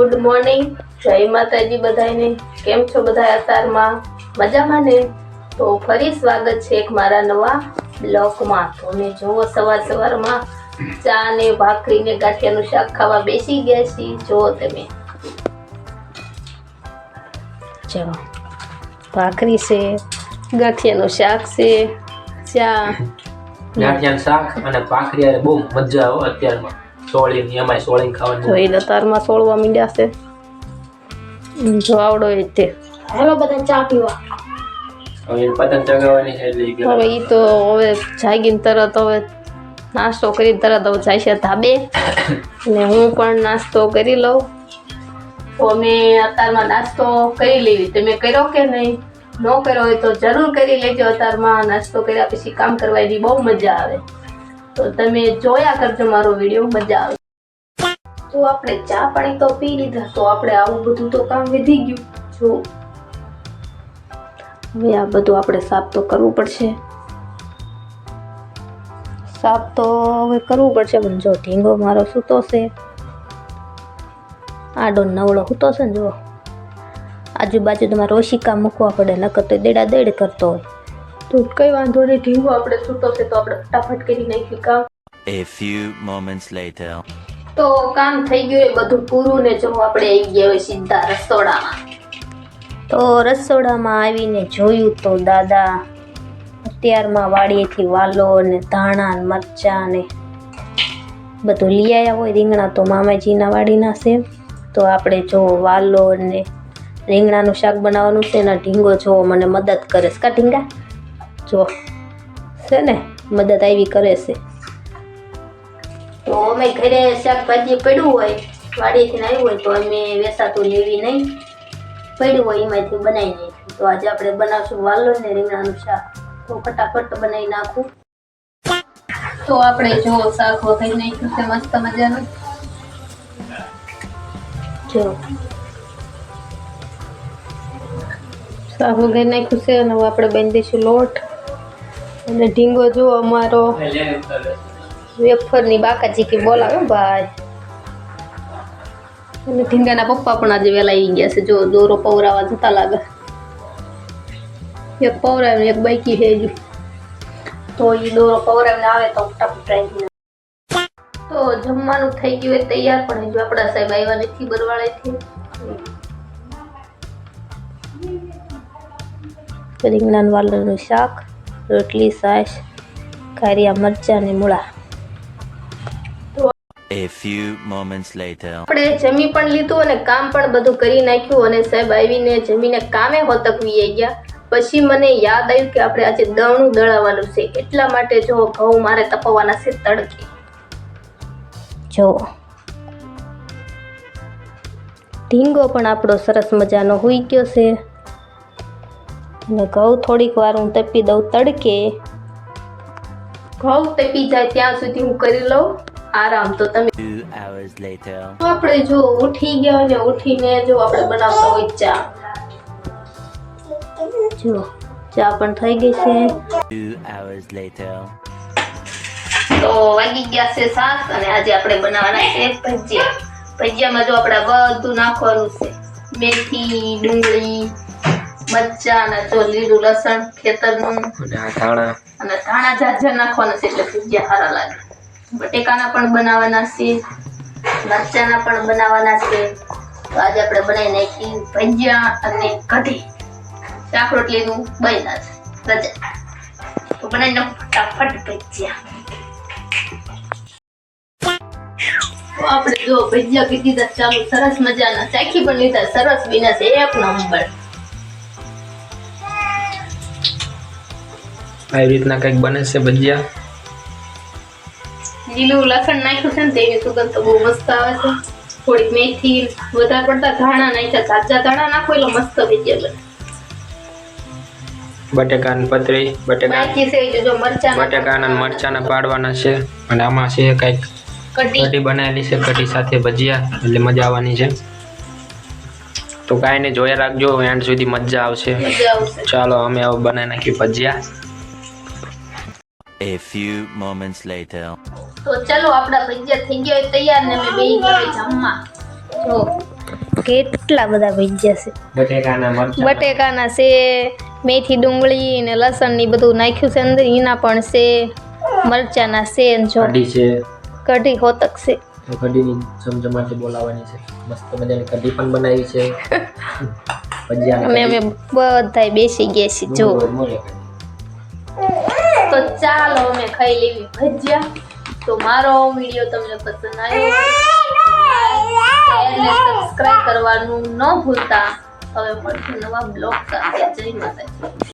Good morning. જય માતાજી બધાને કેમ છો બધા અત્યારમાં મજામાં ને? તો ફરી સ્વાગત છે એક મારા નવા બ્લોકમાં તો મેં જુઓ સવાર સવારમાં ચા ને ભાખરી ને ગાંઠિયાનું શાક ખાવા બેસી ગયા છીએ. જુઓ તમે. ચલો ભાખરી છે, ગાંઠિયાનું શાક છે, ચા. ગાંઠિયાનું શાક અને ભાખરી બહુ મજા આવે અત્યારમાં. સોળી એમાંય સોળી ખાવાનું તો એ દતારમાં સોળવા મીંડ્યા છે. જો આવડો એ તે. હેલો બધા ચા પીવા. હવે એને પતંગ ચગાવવાની છે એટલે ઈ પેલા હવે ઈ તો હવે જાગીને તરત હવે નાસ્તો કરી તરત હવે જાય છે ધાબે. ને હું પણ નાસ્તો કરી લઉં. તો અમે અત્યારમાં નાસ્તો કરી લેવી. તમે કર્યો કે નહીં? ન કર્યો હોય તો જરૂર કરી લેજો. અત્યારમાં નાસ્તો કર્યા પછી કામ કરવાની બહુ મજા આવે. તો તમે જોયા કરજો મારો વીડિયો, મજા આવે. તો આપણે ચા પાણી તો પી લીધા, તો આપણે આવું બધું તો કામ વધી ગયું. જો. હવે આ બધું આપણે સાફ તો કરવું પડશે. સાફ તો હવે કરવું પડશે, પણ જો ઢીંગો મારો સૂતો છે. આડો નવળો સૂતો છે ને જો. આજુબાજુ તમારે ઓશિકા મૂકવા પડે, નકર તો દેડા દેડ કરતો હોય. તો કઈ વાંધો નહીં ઢીંગો આપણે સૂતો છે તો આપણે ફટાફટ કરી નાખી કામ. A few moments later. તો કામ થઈ ગયું એ બધું પૂરું ને જો આપણે આવી ગયા હોય સીધા રસોડામાં. તો રસોડામાં આવીને જોયું તો દાદા અત્યારમાં વાડીએથી વાલો ને ધાણા ને મરચાં ને બધું લઈ આવ્યા હોય રીંગણા તો મામાજીના વાડીના છે. તો આપણે જો વાલો ને રીંગણાનું શાક બનાવવાનું છે ને ઢીંગો જો મને મદદ કરે કા ઢીંગા? જો, છે ને, મદદ આવી કરે છે. તો અમે ઘરે શાકભાજી પડ્યું હોય વાડીથી આવ્યું હોય, તો અમે વેસાતું લેવી નહીં. પડ્યું હોય, એમાંથી બનાવી નાખ્યું. તો આજે આપણે બનાવશું વાલો ને રીંગણાનું શાક. તો ફટાફટ બનાવી નાખું. તો આપણે જો શાક વઘારી નાખ્યું છે, મસ્ત મજાનું. જો. શાક વઘાઈ નાખ્યું છે, અને હું આપણે બાંધીશું લોટ. અને ઢીંગો જો અમારો. વેફરની બાકાજી કે બોલાવે ભાઈ. અને ઢીંગાના પપ્પા પણ આજે વહેલા આવી ગયા છે. જો દોરો પવરાવા જતા લાગે. એક પવરાવે એક બાઈકી છે હજુ. તો એ દોરો પવરાવીને આવે તો ટપ ટ્રાઈ તો જમવાનું થઈ ગયું એ તૈયાર, પણ હજુ આપણા સાહેબ આવ્યા નથી બરવાળેથી. રીંગણાનું વાલરનું શાક. રોટલી સાસ કારિયા મરચાં ને મૂળા. A few moments later. આપણે જમી પણ લીધું અને કામ પણ બધું કરી નાખ્યું અને સાહેબ આવીને જમીને કામે હોતકવી ગયા. પછી મને યાદ આવ્યું કે આપણે આજે દળનું દળાવવાનું છે. એટલા માટે જો ઘઉં મારે તપવાના છે તડકે. જો. ઢીંગો પણ આપણો સરસ મજાનો હોઈ ગયો છે. અને ઘઉં થોડીક વાર હું તપી દઉં તડકે. ઘઉં તપી જાય ત્યાં સુધી હું કરી લઉં. આરામ તો તમે hours later. તો આપણે જો ઉઠી ગયા ને ઉઠીને જો આપણે બનાવતા હોય ચા. જો ચા પણ થઈ ગઈ છે. Two hours later. તો વાગી ગયા છે સાત અને આજે આપણે બનાવવાના છે ભજીયા. ભજીયામાં જો આપણે બધું નાખવાનું છે. મેથી ડુંગળી મરચાં અને જો લીલું લસણ ખેતરનું. નું ધાણા. અને ધાણા ઝાઝર નાખવાના છે એટલે ભજીયા સારા લાગે. બટેકાના પણ બનાવવાના છે. મરચાના પણ બનાવવાના છે. તો આજે આપણે બનાવી નાખી ભજીયા અને કઢી. શાક રોટલીનું બન્યા છે. રજા. તો બનાવી નાખો ફટાફટ ભજીયા. આપણે જો ભજીયા કીધી ચાલુ સરસ મજાના. ચાખી પણ લીધા સરસ બીના છે. એક નંબર. આવી રીતના કંઈક બને છે ભજીયા? લીલું લસણ નાખ્યું છે ને તેની સુગંધ તો બહુ મસ્ત આવે છે. થોડીક મેથી વધારે પડતા ધાણા નાખ્યા તાજા ધાણા નાખો એટલે મસ્ત ભજીયા બને. બટેકાની પતરી બટેકા બટેકાના મરચાના પાડવાના છે. અને આમાં છે કંઈક કઢી. બનાવેલી છે કઢી સાથે ભજીયા એટલે મજા આવવાની છે. તો કાંઈ ને જોયા રાખજો એન્ડ સુધી મજા આવશે. ચાલો અમે હવે બનાવી નાખ્યું ભજીયા. A few moments later. તો ચલો આપણા ભજીયા થઈ ગયા તૈયાર ને અમે બેહી ગયા જમવા. જો કેટલા બધા ભજીયા છે. બટેકાના મરચા. બટેકાના છે મેથી ડુંગળી ને લસણની બધું નાખ્યું છે અંદર. ઈના પણ છે મરચાના છે ને જો. કઢી છે. કઢી હોતક છે. તો કઢીની ચમચમાટી બોલાવવાની છે. મસ્ત મજાની કઢી પણ બનાવી છે. ભજીયા અમે અમે બધાય બેસી ગયા છીએ જો. ચાલો અમે ખાઈ લેવી ભજીયા. તો મારો વીડિયો તમને પસંદ આવ્યો સબસ્ક્રાઇબ કરવાનું ન ભૂલતા. હવે મળશું નવા બ્લોગ સાથે. જય માતાજી.